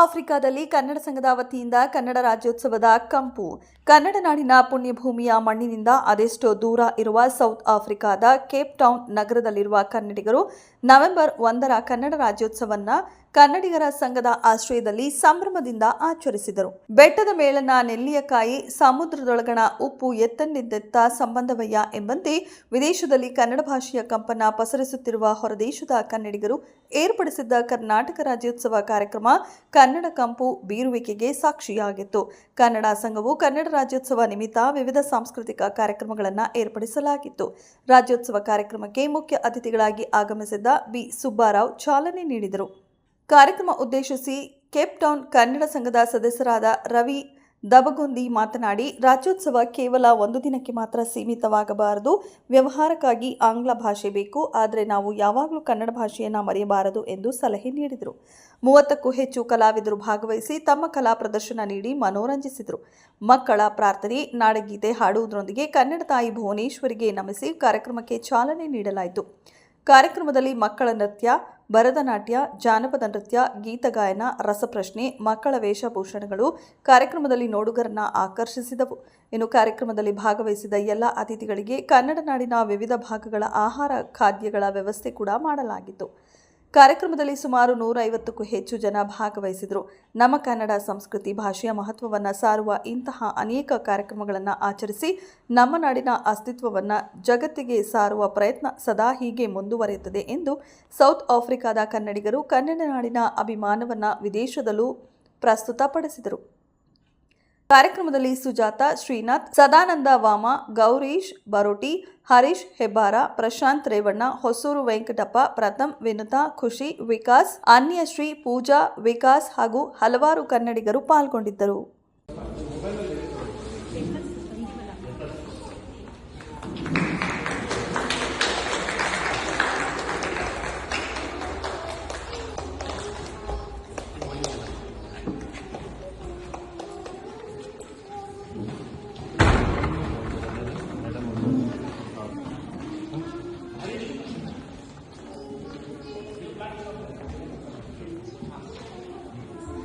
ಆಫ್ರಿಕಾದಲ್ಲಿ ಕನ್ನಡ ಸಂಘದ ವತಿಯಿಂದ ಕನ್ನಡ ರಾಜ್ಯೋತ್ಸವದ ಕಂಪು. ಕನ್ನಡ ನಾಡಿನ ಪುಣ್ಯಭೂಮಿಯ ಮಣ್ಣಿನಿಂದ ಅದೆಷ್ಟೋ ದೂರ ಇರುವ ಸೌತ್ ಆಫ್ರಿಕಾದ ಕೇಪ್ ಟೌನ್ ನಗರದಲ್ಲಿರುವ ಕನ್ನಡಿಗರು ನವೆಂಬರ್ ಒಂದರ ಕನ್ನಡ ರಾಜ್ಯೋತ್ಸವನ್ನ ಕನ್ನಡಿಗರ ಸಂಘದ ಆಶ್ರಯದಲ್ಲಿ ಸಂಭ್ರಮದಿಂದ ಆಚರಿಸಿದರು. ಬೆಟ್ಟದ ಮೇಳನ ನೆಲ್ಲಿಯಕಾಯಿ ಸಮುದ್ರದೊಳಗಣ ಉಪ್ಪು ಎತ್ತನ್ನಿದ್ದೆತ್ತ ಸಂಬಂಧವಯ್ಯ ಎಂಬಂತೆ ವಿದೇಶದಲ್ಲಿ ಕನ್ನಡ ಭಾಷೆಯ ಕಂಪನ ಪಸರಿಸುತ್ತಿರುವ ಹೊರದೇಶದ ಕನ್ನಡಿಗರು ಏರ್ಪಡಿಸಿದ್ದ ಕರ್ನಾಟಕ ರಾಜ್ಯೋತ್ಸವ ಕಾರ್ಯಕ್ರಮ ಕನ್ನಡ ಕಂಪು ಬೀರುವಿಕೆಗೆ ಸಾಕ್ಷಿಯಾಗಿತ್ತು. ಕನ್ನಡ ಸಂಘವು ಕನ್ನಡ ರಾಜ್ಯೋತ್ಸವ ನಿಮಿತ್ತ ವಿವಿಧ ಸಾಂಸ್ಕೃತಿಕ ಕಾರ್ಯಕ್ರಮಗಳನ್ನು ಏರ್ಪಡಿಸಲಾಗಿತ್ತು. ರಾಜ್ಯೋತ್ಸವ ಕಾರ್ಯಕ್ರಮಕ್ಕೆ ಮುಖ್ಯ ಅತಿಥಿಗಳಾಗಿ ಆಗಮಿಸಿದ್ದ ಬಿ. ಸುಬ್ಬಾರಾವ್ ಚಾಲನೆ ನೀಡಿದರು. ಕಾರ್ಯಕ್ರಮ ಉದ್ದೇಶಿಸಿ ಕೇಪ್ ಟೌನ್ ಕನ್ನಡ ಸಂಘದ ಸದಸ್ಯರಾದ ರವಿ ದಬಗೊಂದಿ ಮಾತನಾಡಿ, ರಾಜ್ಯೋತ್ಸವ ಕೇವಲ ಒಂದು ದಿನಕ್ಕೆ ಮಾತ್ರ ಸೀಮಿತವಾಗಬಾರದು. ವ್ಯವಹಾರಕ್ಕಾಗಿ ಆಂಗ್ಲ ಭಾಷೆ ಬೇಕು. ಆದರೆ ನಾವು ಯಾವಾಗಲೂ ಕನ್ನಡ ಭಾಷೆಯನ್ನು ಮರೆಯಬಾರದು ಎಂದು ಸಲಹೆ ನೀಡಿದರು. ಮೂವತ್ತಕ್ಕೂ ಹೆಚ್ಚು ಕಲಾವಿದರು ಭಾಗವಹಿಸಿ ತಮ್ಮ ಕಲಾ ಪ್ರದರ್ಶನ ನೀಡಿ ಮನೋರಂಜಿಸಿದರು. ಮಕ್ಕಳ ಪ್ರಾರ್ಥನೆ, ನಾಡಗೀತೆ ಹಾಡುವುದರೊಂದಿಗೆ ಕನ್ನಡ ತಾಯಿ ಭುವನೇಶ್ವರಿಗೆ ನಮಿಸಿ ಕಾರ್ಯಕ್ರಮಕ್ಕೆ ಚಾಲನೆ ನೀಡಲಾಯಿತು. ಕಾರ್ಯಕ್ರಮದಲ್ಲಿ ಮಕ್ಕಳ ನೃತ್ಯ, ಭರತನಾಟ್ಯ, ಜಾನಪದ ನೃತ್ಯ ಗೀತಗಾಯನ ರಸಪ್ರಶ್ನೆ, ಮಕ್ಕಳ ವೇಷಭೂಷಣಗಳು ಕಾರ್ಯಕ್ರಮದಲ್ಲಿ ನೋಡುಗರನ್ನ ಆಕರ್ಷಿಸಿದವು. ಇನ್ನು ಕಾರ್ಯಕ್ರಮದಲ್ಲಿ ಭಾಗವಹಿಸಿದ ಎಲ್ಲ ಅತಿಥಿಗಳಿಗೆ ಕನ್ನಡ ನಾಡಿನ ವಿವಿಧ ಭಾಗಗಳ ಆಹಾರ, ಖಾದ್ಯಗಳ ವ್ಯವಸ್ಥೆ ಕೂಡ ಮಾಡಲಾಗಿತ್ತು. ಕಾರ್ಯಕ್ರಮದಲ್ಲಿ ಸುಮಾರು ನೂರೈವತ್ತಕ್ಕೂ ಹೆಚ್ಚು ಜನ ಭಾಗವಹಿಸಿದರು. ನಮ್ಮ ಕನ್ನಡ ಸಂಸ್ಕೃತಿ ಭಾಷೆಯ ಮಹತ್ವವನ್ನು ಸಾರುವ ಇಂತಹ ಅನೇಕ ಕಾರ್ಯಕ್ರಮಗಳನ್ನು ಆಚರಿಸಿ ನಮ್ಮ ನಾಡಿನ ಅಸ್ತಿತ್ವವನ್ನು ಜಗತ್ತಿಗೆ ಸಾರುವ ಪ್ರಯತ್ನ ಸದಾ ಹೀಗೆ ಮುಂದುವರಿಯುತ್ತದೆ ಎಂದು ಸೌತ್ ಆಫ್ರಿಕಾದ ಕನ್ನಡಿಗರು ಕನ್ನಡ ನಾಡಿನ ಅಭಿಮಾನವನ್ನು ವಿದೇಶದಲ್ಲೂ ಪ್ರಸ್ತುತಪಡಿಸಿದರು. ಕಾರ್ಯಕ್ರಮದಲ್ಲಿ ಸುಜಾತ, ಶ್ರೀನಾಥ್, ಸದಾನಂದ ವಾಮ, ಗೌರೀಶ್, ಬರೋಟಿ, ಹರೀಶ್ ಹೆಬ್ಬಾರ, ಪ್ರಶಾಂತ್ ರೇವಣ್ಣ, ಹೊಸೂರು ವೆಂಕಟಪ್ಪ, ಪ್ರಥಮ್, ವಿನುತಾ, ಖುಷಿ, ವಿಕಾಸ್ ಅನ್ಯಶ್ರೀ ಪೂಜಾ, ವಿಕಾಸ್ ಹಾಗೂ ಹಲವಾರು ಕನ್ನಡಿಗರು ಪಾಲ್ಗೊಂಡಿದ್ದರು.